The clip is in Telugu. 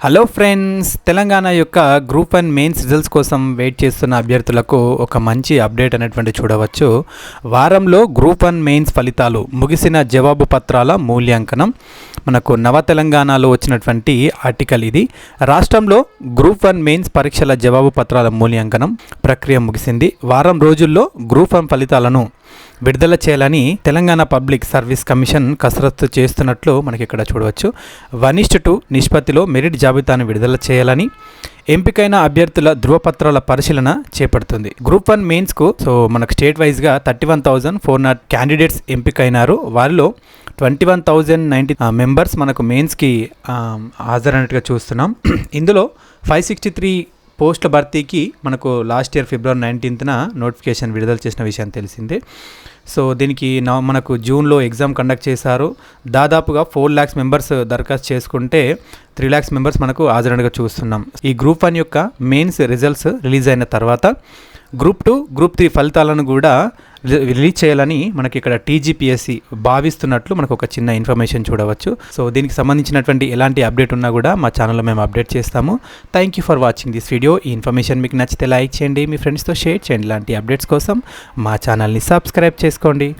హలో ఫ్రెండ్స్ తెలంగాణ యొక్క గ్రూప్ వన్ మెయిన్స్ రిజల్ట్స్ కోసం వెయిట్ చేస్తున్న అభ్యర్థులకు ఒక మంచి అప్డేట్ అనేటువంటి చూడవచ్చు. వారంలో గ్రూప్ వన్ మెయిన్స్ ఫలితాలు ముగిసిన జవాబు పత్రాల మూల్యాంకనం మనకు నవ తెలంగాణలో వచ్చినటువంటి ఆర్టికల్ ఇది. రాష్ట్రంలో గ్రూప్ వన్ మెయిన్స్ పరీక్షల జవాబు పత్రాల మూల్యాంకనం ప్రక్రియ ముగిసింది. వారం రోజుల్లో గ్రూప్ వన్ ఫలితాలను విడుదల చేయాలని తెలంగాణ పబ్లిక్ సర్వీస్ కమిషన్ కసరత్తు చేస్తున్నట్లు మనకి ఇక్కడ చూడవచ్చు. వన్ టు నిష్పత్తిలో మెరిట్ జాబితాను విడుదల చేయాలని ఎంపికైన అభ్యర్థుల ధృవపత్రాల పరిశీలన చేపడుతుంది. గ్రూప్ వన్ మెయిన్స్కు సో మనకు స్టేట్ వైజ్గా thirty one thousand four nought candidates ఎంపికైనారు. వారిలో twenty one thousand ninety members మనకు మెయిన్స్కి హాజరైనట్టుగా చూస్తున్నాం. ఇందులో ఫైవ్ సిక్స్టీ త్రీ పోస్టుల భర్తీకి మనకు లాస్ట్ ఇయర్ ఫిబ్రవరి నైన్టీన్త్న నోటిఫికేషన్ విడుదల చేసిన విషయం తెలిసిందే. సో దీనికి నా మనకు జూన్లో ఎగ్జామ్ కండక్ట్ చేశారు. దాదాపుగా ఫోర్ ల్యాక్స్ మెంబర్స్ దరఖాస్తు చేసుకుంటే త్రీ ల్యాక్స్ మెంబర్స్ మనకు హాజరైనగా చూస్తున్నాం. ఈ గ్రూప్ వన్ యొక్క మెయిన్స్ రిజల్ట్స్ రిలీజ్ అయిన తర్వాత గ్రూప్ టూ గ్రూప్ త్రీ ఫలితాలను కూడా రి- రిలీజ్ చేయాలని మనకి ఇక్కడ టీజీపీఎస్సి భావిస్తున్నట్లు మనకు ఒక చిన్న ఇన్ఫర్మేషన్ చూడవచ్చు. సో దీనికి సంబంధించినటువంటి ఎలాంటి అప్డేట్ ఉన్నా కూడా మా ఛానల్లో మేము అప్డేట్ చేస్తాము. Thank you for watching this video ఈ ఇన్ఫర్మేషన్ మీకు నచ్చితే లైక్ చేయండి. మీ ఫ్రెండ్స్తో షేర్ చేయండి. ఇలాంటి అప్డేట్స్ కోసం మా ఛానల్ని సబ్స్క్రైబ్ చేసుకోండి.